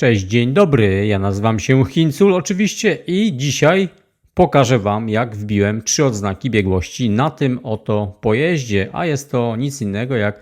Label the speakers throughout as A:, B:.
A: Cześć, dzień dobry. Ja nazywam się Hincul oczywiście i dzisiaj pokażę Wam, jak wbiłem trzy odznaki biegłości na tym oto pojeździe, a jest to nic innego jak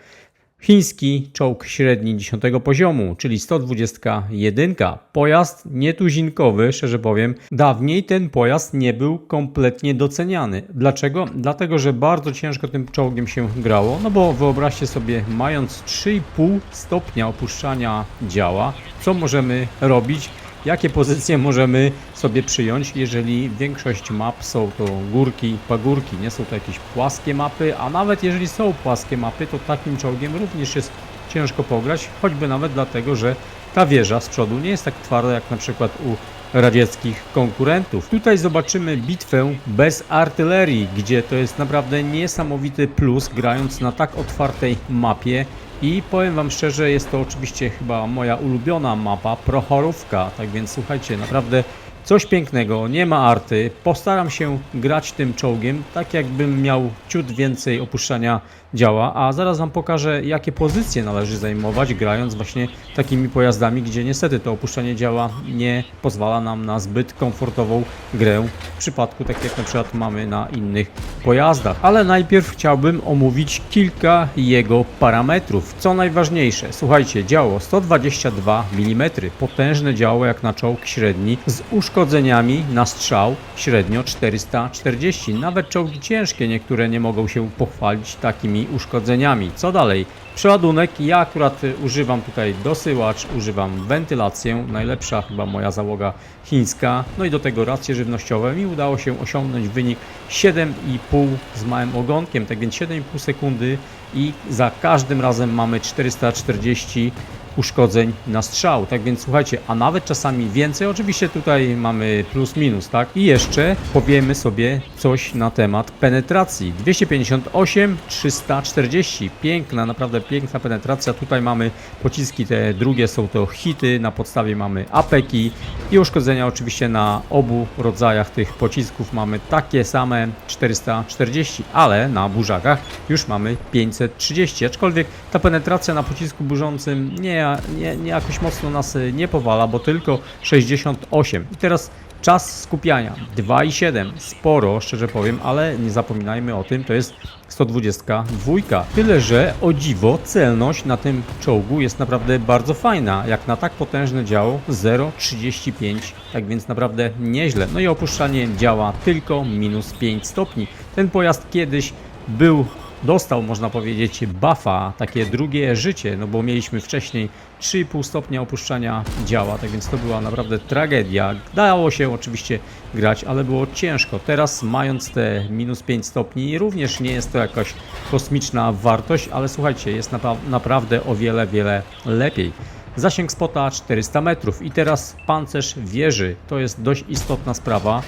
A: chiński czołg średni 10 poziomu, czyli 121. Pojazd nietuzinkowy, szczerze powiem. Dawniej ten pojazd nie był kompletnie doceniany. Dlaczego? Dlatego, że bardzo ciężko tym czołgiem się grało, no bo wyobraźcie sobie, mając 3,5 stopnia opuszczania działa, co możemy robić? Jakie pozycje możemy sobie przyjąć, jeżeli większość map są to górki, pagórki, nie są to jakieś płaskie mapy, a nawet jeżeli są płaskie mapy, to takim czołgiem również jest ciężko pograć, choćby nawet dlatego, że ta wieża z przodu nie jest tak twarda jak na przykład u radzieckich konkurentów. Tutaj zobaczymy bitwę bez artylerii, gdzie to jest naprawdę niesamowity plus grając na tak otwartej mapie i powiem Wam szczerze, jest to oczywiście chyba moja ulubiona mapa, Prochorówka, tak więc słuchajcie, naprawdę coś pięknego, nie ma arty, postaram się grać tym czołgiem, tak jakbym miał ciut więcej opuszczania działa, a zaraz Wam pokażę, jakie pozycje należy zajmować, grając właśnie takimi pojazdami, gdzie niestety to opuszczanie działa nie pozwala nam na zbyt komfortową grę, w przypadku tak jak na przykład mamy na innych pojazdach. Ale najpierw chciałbym omówić kilka jego parametrów. Co najważniejsze, słuchajcie, działo 122 mm, potężne działo jak na czołg średni, z uszkodzeniami na strzał średnio 440. Nawet czołgi ciężkie niektóre nie mogą się pochwalić takimi uszkodzeniami. Co dalej? Przeładunek, ja akurat używam tutaj dosyłacz, używam wentylację, najlepsza chyba moja załoga chińska, no i do tego racje żywnościowe. Mi udało się osiągnąć wynik 7,5 z małym ogonkiem, tak więc 7,5 sekundy i za każdym razem mamy 440 uszkodzeń na strzał. Tak więc słuchajcie, a nawet czasami więcej, oczywiście tutaj mamy plus minus, tak? I jeszcze powiemy sobie coś na temat penetracji. 258, 340. Piękna, naprawdę piękna penetracja. Tutaj mamy pociski te drugie, są to hity, na podstawie mamy apeki i uszkodzenia oczywiście na obu rodzajach tych pocisków mamy takie same 440, ale na burzakach już mamy 530, aczkolwiek ta penetracja na pocisku burzącym nie, nie, nie jakoś mocno nas y, nie powala, bo tylko 68. I teraz czas skupiania 2,7, sporo szczerze powiem, ale nie zapominajmy o tym, to jest 122. Tyle, że o dziwo celność na tym czołgu jest naprawdę bardzo fajna, jak na tak potężne działo 0,35, tak więc naprawdę nieźle. No i opuszczanie działa tylko minus 5 stopni. Ten pojazd kiedyś był dostał, można powiedzieć, buffa, takie drugie życie, no bo mieliśmy wcześniej 3,5 stopnia opuszczania działa, tak więc to była naprawdę tragedia. Dało się oczywiście grać, ale było ciężko. Teraz mając te minus 5 stopni, również nie jest to jakaś kosmiczna wartość, ale słuchajcie, jest napra naprawdę o wiele, wiele lepiej. Zasięg spota 400 metrów i teraz pancerz wieży, to jest dość istotna sprawa.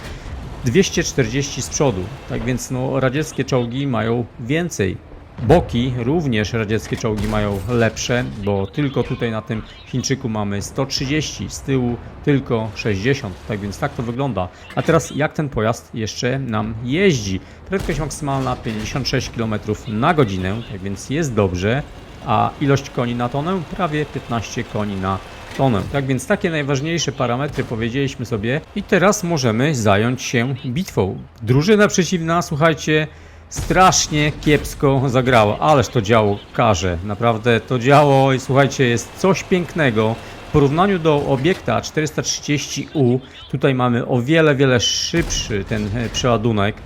A: 240 z przodu, tak więc no, radzieckie czołgi mają więcej. Boki również radzieckie czołgi mają lepsze, bo tylko tutaj na tym Chińczyku mamy 130, z tyłu tylko 60, tak więc tak to wygląda. A teraz jak ten pojazd jeszcze nam jeździ? Prędkość maksymalna 56 km na godzinę, tak więc jest dobrze, a ilość koni na tonę prawie 15 koni na tonę. Tak więc takie najważniejsze parametry powiedzieliśmy sobie i teraz możemy zająć się bitwą. Drużyna przeciwna, słuchajcie, strasznie kiepsko zagrała, ależ to działo karze. Naprawdę to działo i słuchajcie, jest coś pięknego. W porównaniu do obiekta 430U, tutaj mamy o wiele, wiele szybszy ten e, przeładunek.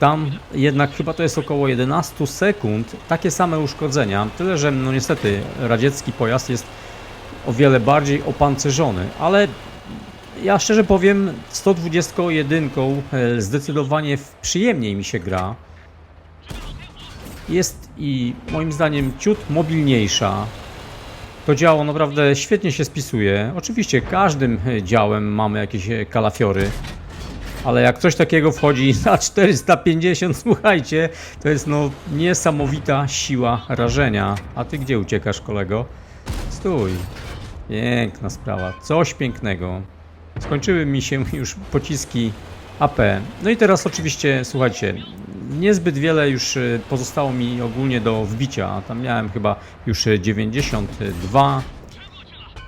A: Tam jednak chyba to jest około 11 sekund, takie same uszkodzenia, tyle że no niestety radziecki pojazd jest o wiele bardziej opancerzony, ale ja szczerze powiem 121 e, zdecydowanie przyjemniej mi się gra. Jest i moim zdaniem ciut mobilniejsza. To działo naprawdę świetnie się spisuje. Oczywiście każdym e, działem mamy jakieś e, kalafiory. Ale jak coś takiego wchodzi na 450, słuchajcie, to jest no niesamowita siła rażenia. A ty gdzie uciekasz, kolego? Stój. Piękna sprawa, coś pięknego. Skończyły mi się już pociski AP. No i teraz oczywiście, słuchajcie, niezbyt wiele już e, pozostało mi ogólnie do wbicia. Tam miałem chyba już 92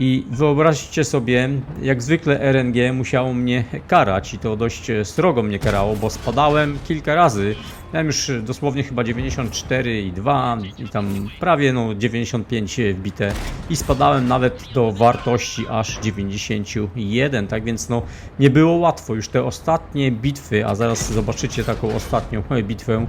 A: I wyobraźcie sobie, jak zwykle RNG musiało mnie karać i to dość e, srogo mnie karało, bo spadałem kilka razy. Miałem już dosłownie chyba 94 i 2 i tam prawie no 95 wbite i spadałem nawet do wartości aż 91, tak więc no nie było łatwo. Już te ostatnie bitwy, a zaraz zobaczycie taką ostatnią bitwę,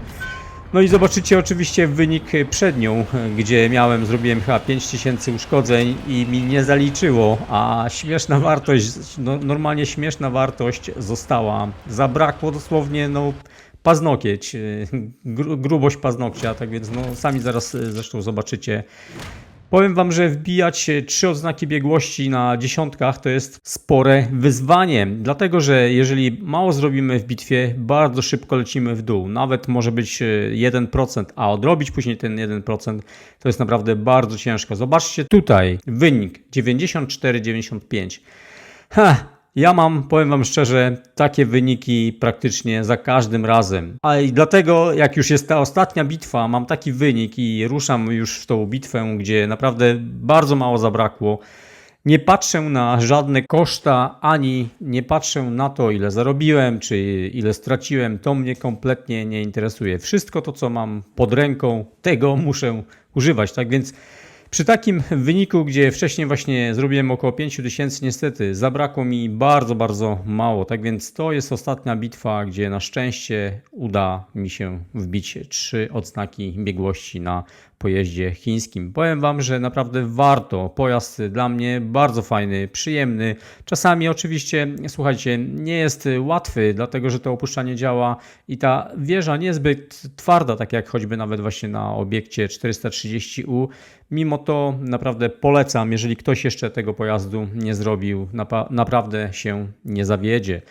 A: no i zobaczycie oczywiście wynik przed nią, gdzie miałem, zrobiłem chyba 5000 uszkodzeń i mi nie zaliczyło, a śmieszna wartość, no, normalnie śmieszna wartość została. Zabrakło dosłownie, no, paznokieć, y, gru, grubość paznokcia, tak więc no, sami zaraz y, zresztą zobaczycie. Powiem wam, że wbijać e, trzy odznaki biegłości na dziesiątkach to jest spore wyzwanie, dlatego że jeżeli mało zrobimy w bitwie, bardzo szybko lecimy w dół. Nawet może być e, 1%, a odrobić później ten 1% to jest naprawdę bardzo ciężko. Zobaczcie tutaj wynik 94-95. Ha, ja mam, powiem Wam szczerze, takie wyniki praktycznie za każdym razem. A i dlatego, jak już jest ta ostatnia bitwa, mam taki wynik i ruszam już w tą bitwę, gdzie naprawdę bardzo mało zabrakło. Nie patrzę na żadne koszta, ani nie patrzę na to, ile zarobiłem, czy ile straciłem. To mnie kompletnie nie interesuje. Wszystko to, co mam pod ręką, tego muszę używać. Tak więc przy takim wyniku, gdzie wcześniej właśnie zrobiłem około 5000, niestety zabrakło mi bardzo, bardzo mało. Tak więc to jest ostatnia bitwa, gdzie na szczęście uda mi się wbić trzy odznaki biegłości na pojeździe chińskim. Powiem Wam, że naprawdę warto. Pojazd dla mnie bardzo fajny, przyjemny. Czasami oczywiście, słuchajcie, nie jest łatwy, dlatego że to opuszczanie działa i ta wieża niezbyt twarda, tak jak choćby nawet właśnie na obiekcie 430U. Mimo to naprawdę polecam, jeżeli ktoś jeszcze tego pojazdu nie zrobił, naprawdę się nie zawiedzie.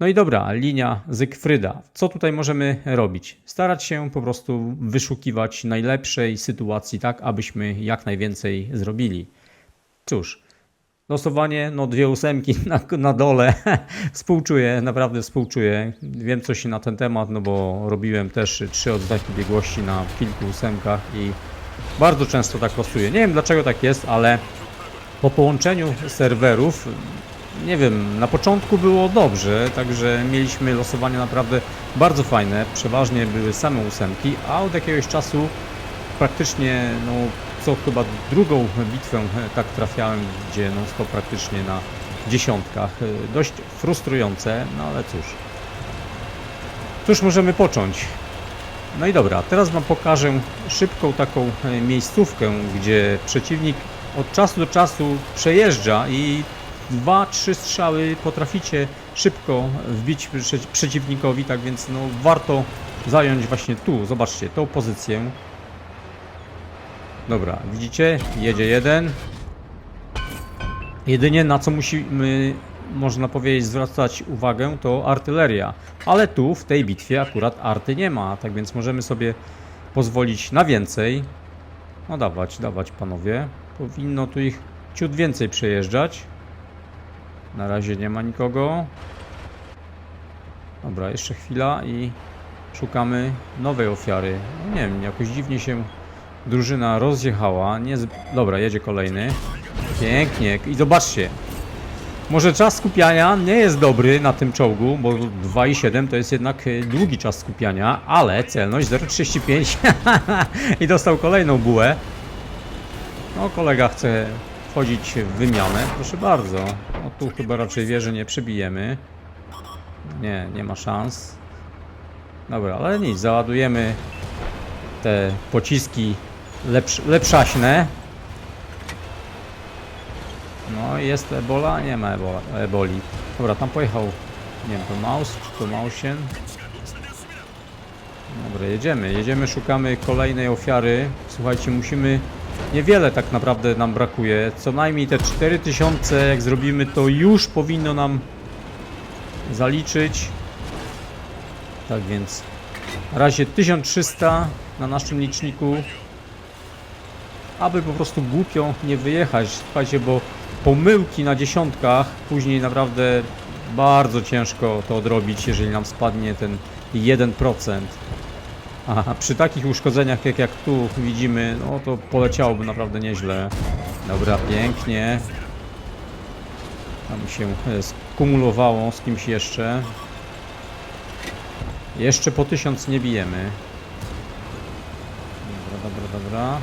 A: No i dobra, linia Zygfryda. Co tutaj możemy robić? Starać się po prostu wyszukiwać najlepszej sytuacji, tak abyśmy jak najwięcej zrobili. Cóż, losowanie, no dwie ósemki na, na dole. współczuję, naprawdę współczuję. Wiem coś na ten temat, no bo robiłem też trzy odznaki biegłości na kilku ósemkach i bardzo często tak losuję. Nie wiem dlaczego tak jest, ale po połączeniu serwerów nie wiem, na początku było dobrze, także mieliśmy losowanie naprawdę bardzo fajne, przeważnie były same ósemki, a od jakiegoś czasu praktycznie, no co chyba drugą bitwę e, tak trafiałem, gdzie no to praktycznie na dziesiątkach. E, Dość frustrujące, no ale cóż. Cóż możemy począć? No i dobra, teraz Wam pokażę szybką taką e, miejscówkę, gdzie przeciwnik od czasu do czasu przejeżdża i dwa, trzy strzały potraficie szybko wbić prze- przeciwnikowi, tak więc no, warto zająć właśnie tu, zobaczcie, tą pozycję. Dobra, widzicie? Jedzie jeden. Jedynie na co musimy, można powiedzieć, zwracać uwagę to artyleria. Ale tu w tej bitwie akurat arty nie ma, tak więc możemy sobie pozwolić na więcej. No dawać, dawać panowie. Powinno tu ich ciut więcej przejeżdżać. Na razie nie ma nikogo. Dobra, jeszcze chwila i szukamy nowej ofiary. No nie wiem, jakoś dziwnie się drużyna rozjechała. Nie z... Dobra, jedzie kolejny. Pięknie. I zobaczcie. Może czas skupiania nie jest dobry na tym czołgu, bo 2,7 to jest jednak e, długi czas skupiania, ale celność 0,35 i dostał kolejną bułę. No, kolega chce wchodzić w wymianę. Proszę bardzo. No tu chyba raczej wieży nie przebijemy. Nie, nie ma szans. Dobra, ale nic, załadujemy te pociski lepsz, lepszaśne. No jest ebola? Nie ma ebola, eboli. Dobra, tam pojechał, nie wiem, to Maus, czy to Mausien? Dobra, jedziemy, jedziemy, szukamy kolejnej ofiary. Słuchajcie, musimy... Niewiele tak naprawdę nam brakuje. Co najmniej te 4000, jak zrobimy, to już powinno nam zaliczyć. Tak więc na razie 1300 na naszym liczniku. Aby po prostu głupio nie wyjechać. Słuchajcie, bo pomyłki na dziesiątkach później naprawdę bardzo ciężko to odrobić, jeżeli nam spadnie ten 1%. A przy takich uszkodzeniach, jak, jak tu widzimy, no to poleciałoby naprawdę nieźle. Dobra, pięknie. Tam się e, skumulowało z kimś jeszcze. Jeszcze po tysiąc nie bijemy. Dobra, dobra, dobra.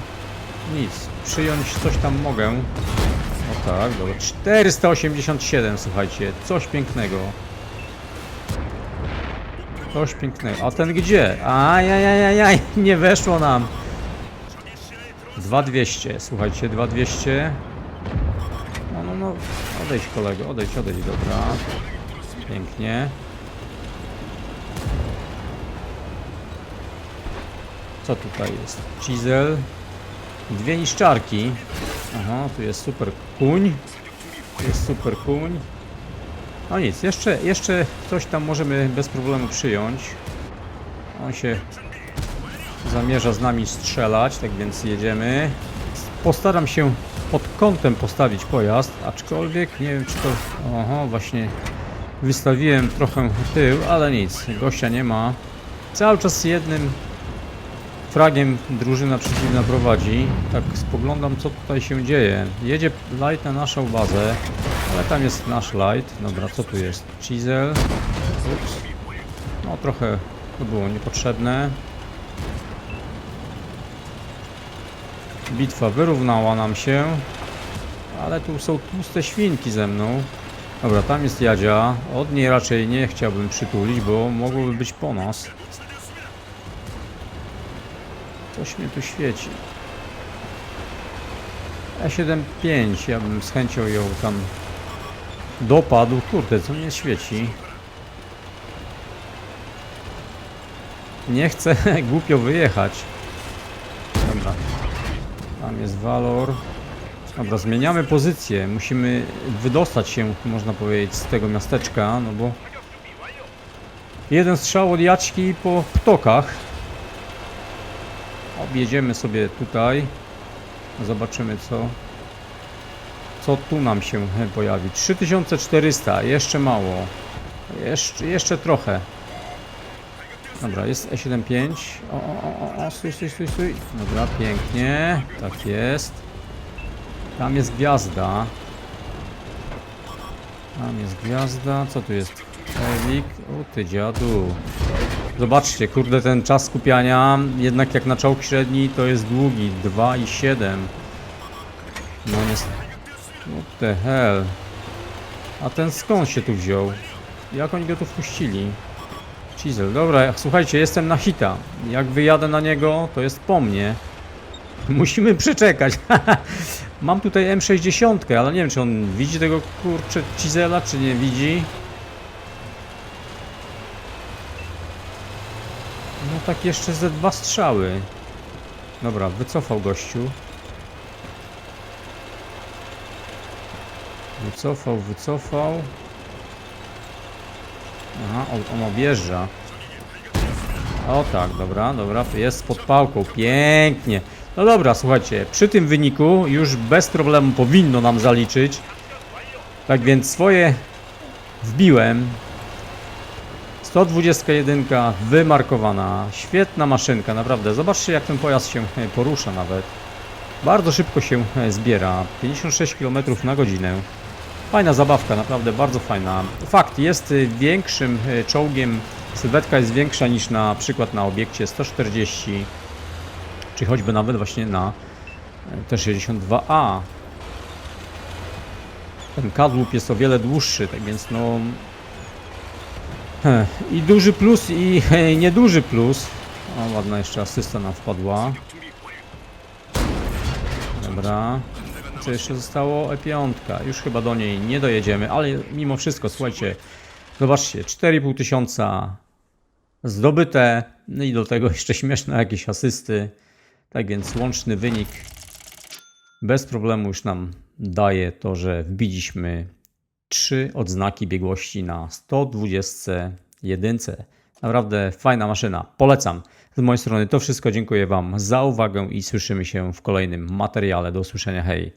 A: Nic. Przyjąć coś tam mogę. O tak, dobra. 487, słuchajcie. Coś pięknego. Coś pięknego. A ten gdzie? Ajajajajaj, nie weszło nam. 2200, słuchajcie, 2200. No, no, no. Odejdź kolego, odejdź, odejdź, dobra. Pięknie. Co tutaj jest? Chisel. Dwie niszczarki. Aha, tu jest super kuń. Tu jest super kuń. No nic, jeszcze, jeszcze coś tam możemy bez problemu przyjąć. On się zamierza z nami strzelać, tak więc jedziemy. Postaram się pod kątem postawić pojazd, aczkolwiek nie wiem czy to... Oho, właśnie wystawiłem trochę tył, ale nic, gościa nie ma. Cały czas jednym fragiem drużyna przeciwna prowadzi. Tak spoglądam co tutaj się dzieje. Jedzie light na naszą bazę, ale tam jest nasz light. Dobra, co tu jest? Chisel. Ups. No trochę to było niepotrzebne. Bitwa wyrównała nam się, ale tu są tłuste świnki ze mną. Dobra, tam jest Jadzia. Od niej raczej nie chciałbym przytulić, bo mogłoby być po nas. Coś mnie tu świeci. E75, ja bym z chęcią ją tam dopadł. Kurde, co mnie świeci? Nie chcę głupio wyjechać. Dobra. Tam jest walor. Dobra, zmieniamy pozycję. Musimy wydostać się, można powiedzieć, z tego miasteczka, no bo jeden strzał od jaćki po ptokach. Objedziemy sobie tutaj. Zobaczymy co co tu nam się pojawi. 3400, jeszcze mało. Jeszcze, jeszcze trochę. Dobra, jest E75. O, o, o, o, stój, stój, stój, stój. Dobra, pięknie. Tak jest. Tam jest gwiazda. Tam jest gwiazda. Co tu jest? Elik. O ty dziadu. Zobaczcie, kurde, ten czas skupiania, jednak jak na czołg średni, to jest długi. 2 i 7. No jest... What the hell? A ten skąd się tu wziął? Jak oni go tu wpuścili? Chisel, dobra, słuchajcie, jestem na hita. Jak wyjadę na niego, to jest po mnie. Musimy przeczekać. Mam tutaj M60, ale nie wiem, czy on widzi tego kurczę Chisela, czy nie widzi. No tak jeszcze ze dwa strzały. Dobra, wycofał gościu. Wycofał, wycofał. Aha, on, on objeżdża. O tak, dobra, dobra, jest pod pałką, pięknie. No dobra, słuchajcie, przy tym wyniku już bez problemu powinno nam zaliczyć. Tak więc swoje wbiłem. 121 wymarkowana, świetna maszynka, naprawdę. Zobaczcie jak ten pojazd się e, porusza nawet. Bardzo szybko się e, zbiera, 56 km na godzinę. Fajna zabawka, naprawdę bardzo fajna. Fakt, jest y, większym y, czołgiem, sylwetka jest większa niż na przykład na obiekcie 140, czy choćby nawet właśnie na y, T-62A. Ten kadłub jest o wiele dłuższy, tak więc no... I duży plus i nieduży plus. O, ładna jeszcze asysta nam wpadła. Dobra. Co jeszcze zostało? E5. Już chyba do niej nie dojedziemy, ale mimo wszystko, słuchajcie, zobaczcie, 4,5 tysiąca zdobyte, no i do tego jeszcze śmieszne jakieś asysty. Tak więc łączny wynik bez problemu już nam daje to, że wbiliśmy 3 odznaki biegłości na 121. Naprawdę fajna maszyna. Polecam. Z mojej strony to wszystko. Dziękuję Wam za uwagę i słyszymy się w kolejnym materiale. Do usłyszenia. Hej.